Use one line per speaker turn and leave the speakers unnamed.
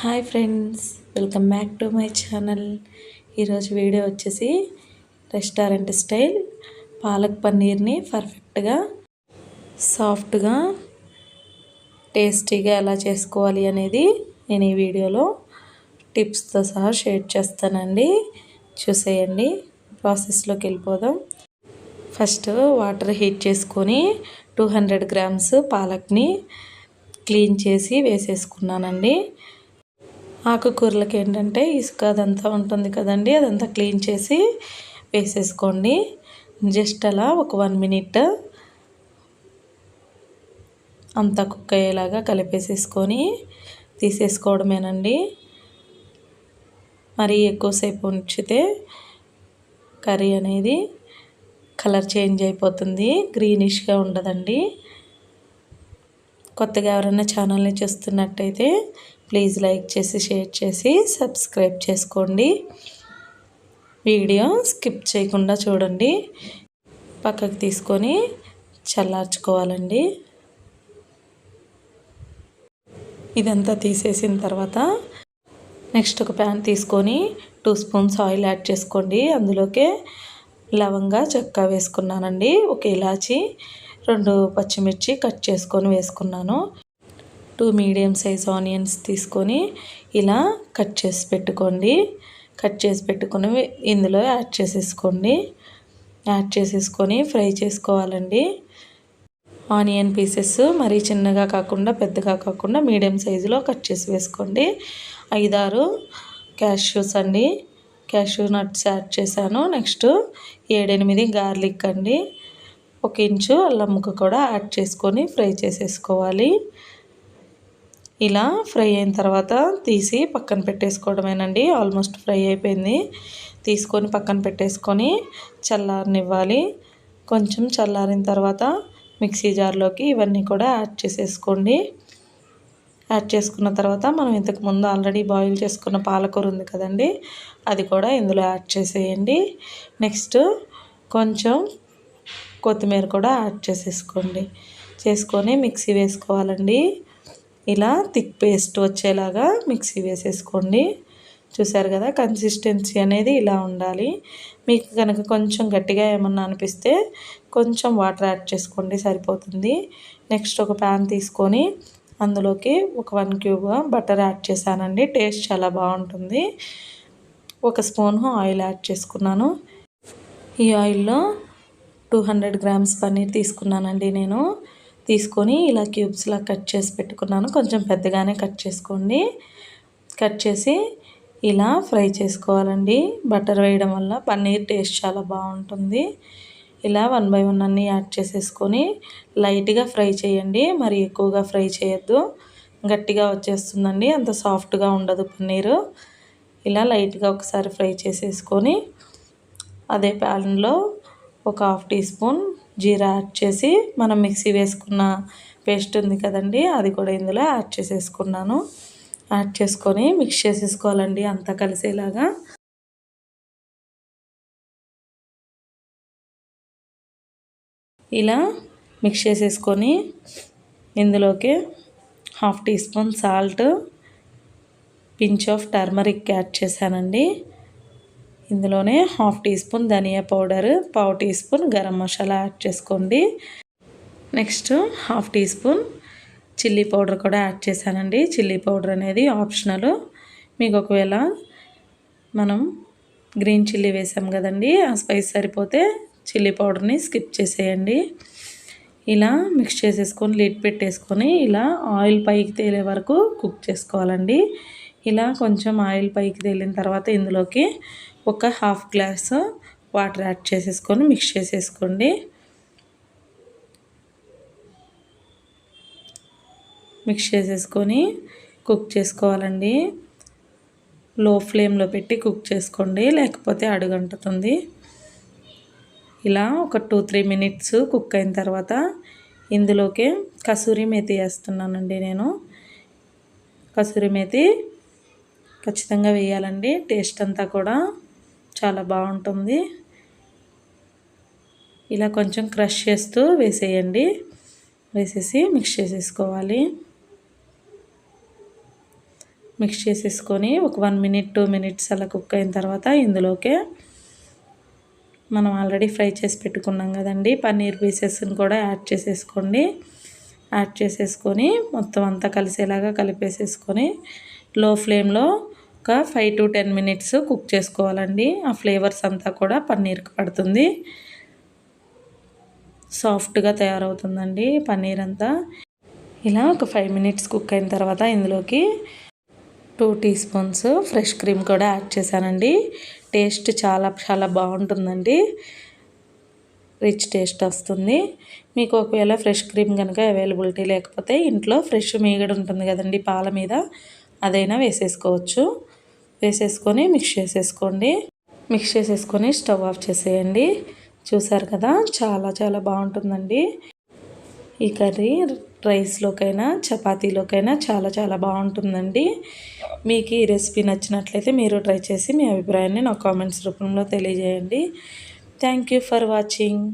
Hi friends welcome back to my channel. ఈరోజు video వచ్చేసి restaurant style palak పన్నీర్ని పర్ఫెక్ట్గా సాఫ్ట్గా టేస్టీగా ఎలా చేసుకోవాలి అనేది నేను ఈ వీడియోలో టిప్స్తో సహా షేర్ చేస్తానండి. చూసేయండి ప్రాసెస్లోకి వెళ్ళిపోదాం. ఫస్ట్ వాటర్ హీట్ చేసుకొని టూ హండ్రెడ్ గ్రామ్స్ పాలక్ని క్లీన్ చేసి వేసేసుకున్నానండి. ఆకుకూరలకి ఏంటంటే ఇసుక అదంతా ఉంటుంది కదండి అదంతా క్లీన్ చేసి వేసేసుకోండి. జస్ట్ అలా ఒక వన్ మినిట్ అంతా కుక్ అయ్యేలాగా కలిపేసేసుకొని తీసేసుకోవడమేనండి. మరీ ఎక్కువసేపు ఉంచితే కర్రీ అనేది కలర్ చేంజ్ అయిపోతుంది గ్రీనిష్గా ఉండదండి. కొత్తగా ఎవరైనా ఛానల్ని చూస్తున్నట్టయితే ప్లీజ్ లైక్ చేసి షేర్ చేసి సబ్స్క్రైబ్ చేసుకోండి. వీడియో స్కిప్ చేయకుండా చూడండి. పక్కకు తీసుకొని చల్లార్చుకోవాలండి. ఇదంతా తీసేసిన తర్వాత నెక్స్ట్ ఒక ప్యాన్ తీసుకొని టూ స్పూన్స్ ఆయిల్ యాడ్ చేసుకోండి. అందులోకే లవంగా చెక్క వేసుకున్నానండి. ఒక ఇలాచి రెండు పచ్చిమిర్చి కట్ చేసుకొని వేసుకున్నాను. టూ మీడియం సైజ్ ఆనియన్స్ తీసుకొని ఇలా కట్ చేసి పెట్టుకోండి. కట్ చేసి పెట్టుకొని ఇందులో యాడ్ చేసేసుకోండి. యాడ్ చేసేసుకొని ఫ్రై చేసుకోవాలండి. ఆనియన్ పీసెస్ మరీ చిన్నగా కాకుండా పెద్దగా కాకుండా మీడియం సైజులో కట్ చేసి వేసుకోండి. ఐదారు క్యాష్యూస్ అండి. క్యాష్యూ నట్స్ యాడ్ చేశాను. నెక్స్ట్ ఏడెనిమిది గార్లిక్ అండి. ఒక ఇంచు అల్లం ముక్క కూడా యాడ్ చేసుకొని ఫ్రై చేసేసుకోవాలి. ఇలా ఫ్రై అయిన తర్వాత తీసి పక్కన పెట్టేసుకోవడమేనండి. ఆల్మోస్ట్ ఫ్రై అయిపోయింది. తీసుకొని పక్కన పెట్టేసుకొని చల్లారనివ్వాలి. కొంచెం చల్లారిన తర్వాత మిక్సీ జార్లోకి ఇవన్నీ కూడా యాడ్ చేసేసుకోండి. యాడ్ చేసుకున్న తర్వాత మనం ఇంతకుముందు ఆల్రెడీ బాయిల్ చేసుకున్న పాలకూర ఉంది కదండి అది కూడా ఇందులో యాడ్ చేసేయండి. నెక్స్ట్ కొంచెం కొత్తిమీర కూడా యాడ్ చేసేసుకోండి. చేసుకొని మిక్సీ వేసుకోవాలండి. ఇలా థిక్ పేస్ట్ వచ్చేలాగా మిక్సీ వేసేసుకోండి. చూసారు కదా కన్సిస్టెన్సీ అనేది ఇలా ఉండాలి. మీకు కనుక కొంచెం గట్టిగా ఏమన్నా అనిపిస్తే కొంచెం వాటర్ యాడ్ చేసుకోండి సరిపోతుంది. నెక్స్ట్ ఒక ప్యాన్ తీసుకొని అందులోకి ఒక వన్ క్యూబ్ బటర్ యాడ్ చేశానండి. టేస్ట్ చాలా బాగుంటుంది. ఒక స్పూన్ ఆయిల్ యాడ్ చేసుకున్నాను. ఈ ఆయిల్లో టూ హండ్రెడ్ గ్రామ్స్ పన్నీర్ తీసుకున్నానండి నేను. తీసుకొని ఇలా క్యూబ్స్లా కట్ చేసి పెట్టుకున్నాను. కొంచెం పెద్దగానే కట్ చేసుకోండి. కట్ చేసి ఇలా ఫ్రై చేసుకోవాలండి. బటర్ వేయడం వల్ల పన్నీర్ టేస్ట్ చాలా బాగుంటుంది. ఇలా వన్ బై వన్ అన్నీ యాడ్ చేసేసుకొని లైట్గా ఫ్రై చేయండి. మరి ఎక్కువగా ఫ్రై చేయొద్దు. గట్టిగా వచ్చేస్తుందండి. అంత సాఫ్ట్గా ఉండదు పన్నీరు. ఇలా లైట్గా ఒకసారి ఫ్రై చేసేసుకొని అదే ప్యాన్లో ఒక హాఫ్ టీ స్పూన్ జీరా యాడ్ చేసి మనం మిక్సీ వేసుకున్న పేస్ట్ ఉంది కదండి అది కూడా ఇందులో యాడ్ చేసేసుకున్నాను. యాడ్ చేసుకొని మిక్స్ చేసేసుకోవాలండి అంతా కలిసేలాగా. ఇలా మిక్స్ చేసేసుకొని ఇందులోకి half teaspoon salt pinch of turmeric add చేశానండి. ఇందులోనే హాఫ్ టీ స్పూన్ ధనియా పౌడర్ పావు teaspoon garam masala add చేసుకోండి. Next half teaspoon chilli powder కూడా యాడ్ చేశానండి. చిల్లీ పౌడర్ అనేది ఆప్షనల్. మీకు ఒకవేళ మనం గ్రీన్ చిల్లీ వేసాం కదండి ఆ స్పైస్ సరిపోతే చిల్లీ పౌడర్ని స్కిప్ చేసేయండి. ఇలా మిక్స్ చేసేసుకొని లిడ్ పెట్టేసుకొని ఇలా ఆయిల్ పైకి తేలే వరకు కుక్ చేసుకోవాలండి. ఇలా కొంచెం ఆయిల్ పైకి తేలిన తర్వాత ఇందులోకి ఒక హాఫ్ గ్లాస్ వాటర్ యాడ్ చేసేసుకొని మిక్స్ చేసేసుకోండి. మిక్స్ చేసేసుకొని కుక్ చేసుకోవాలండి. లో ఫ్లేమ్లో పెట్టి కుక్ చేసుకోండి లేకపోతే అడుగంటుతుంది. ఇలా ఒక టూ త్రీ మినిట్స్ కుక్ అయిన తర్వాత ఇందులోకి కసూరి మేతి వేస్తున్నానండి నేను. కసూరి మేతి ఖచ్చితంగా వేయాలండి. టేస్ట్ అంతా కూడా చాలా బాగుంటుంది. ఇలా కొంచెం క్రష్ చేస్తూ వేసేయండి. వేసేసి మిక్స్ చేసేసుకోవాలి. మిక్స్ చేసేసుకొని ఒక వన్ మినిట్ టూ మినిట్స్ అలా కుక్ అయిన తర్వాత ఇందులోకే మనం ఆల్రెడీ ఫ్రై చేసి పెట్టుకున్నాం కదండి. పన్నీర్ పీసెస్ని కూడా యాడ్ చేసేసుకోండి. యాడ్ చేసేసుకొని మొత్తం అంతా కలిసేలాగా కలిపేసేసుకొని లో ఫ్లేమ్లో ఒక five to ten minutes cook చేసుకోవాలండి. ఆ ఫ్లేవర్స్ అంతా కూడా పన్నీర్కి పడుతుంది. సాఫ్ట్గా తయారవుతుందండి పన్నీర్ అంతా. ఇలా ఒక ఫైవ్ మినిట్స్ కుక్ అయిన తర్వాత ఇందులోకి two teaspoons fresh cream కూడా యాడ్ చేశానండి. టేస్ట్ చాలా చాలా బాగుంటుందండి. రిచ్ టేస్ట్ వస్తుంది. మీకు ఒకవేళ ఫ్రెష్ క్రీమ్ కనుక అవైలబిలిటీ లేకపోతే ఇంట్లో ఫ్రెష్ మీగడ ఉంటుంది కదండి పాల మీద అదైనా వేసేసుకోవచ్చు. వేసేసుకొని మిక్స్ చేసేసుకోండి. మిక్స్ చేసేసుకొని స్టవ్ ఆఫ్ చేసేయండి. చూసారు కదా చాలా చాలా బాగుంటుందండి. ఈ కర్రీ రైస్లోకైనా చపాతీలోకైనా చాలా చాలా బాగుంటుందండి. మీకు ఈ రెసిపీ నచ్చినట్లయితే మీరు ట్రై చేసి మీ అభిప్రాయాన్ని నా కామెంట్స్ రూపంలో తెలియజేయండి. Thank you for watching.